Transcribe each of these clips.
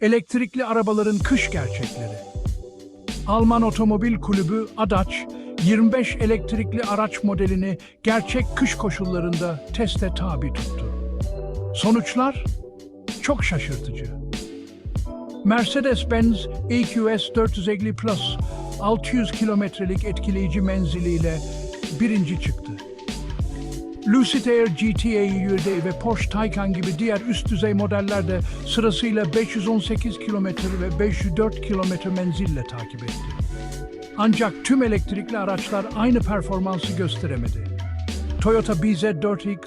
Elektrikli arabaların kış gerçekleri. Alman Otomobil Kulübü Adaç, 25 elektrikli araç modelini gerçek kış koşullarında teste tabi tuttu. Sonuçlar çok şaşırtıcı. Mercedes-Benz EQS 450 Plus 600 kilometrelik etkileyici menziliyle birinci çıktı. Lucid Air GT E'yi ve Porsche Taycan gibi diğer üst düzey modeller de sırasıyla 518 kilometre ve 504 kilometre menzille takip etti. Ancak tüm elektrikli araçlar aynı performansı gösteremedi. Toyota BZ4X,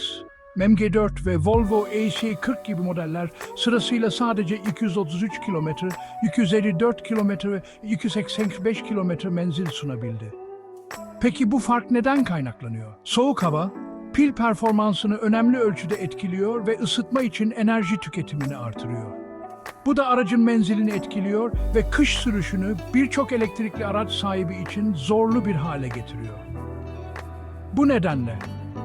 MG4 ve Volvo AC40 gibi modeller sırasıyla sadece 233 kilometre, 254 kilometre ve 285 kilometre menzil sunabildi. Peki bu fark neden kaynaklanıyor? Soğuk hava, pil performansını önemli ölçüde etkiliyor ve ısıtma için enerji tüketimini artırıyor. Bu da aracın menzilini etkiliyor ve kış sürüşünü birçok elektrikli araç sahibi için zorlu bir hale getiriyor. Bu nedenle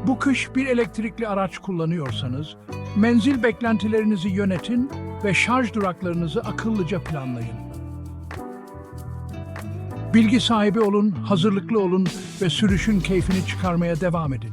bu kış bir elektrikli araç kullanıyorsanız menzil beklentilerinizi yönetin ve şarj duraklarınızı akıllıca planlayın. Bilgi sahibi olun, hazırlıklı olun ve sürüşün keyfini çıkarmaya devam edin.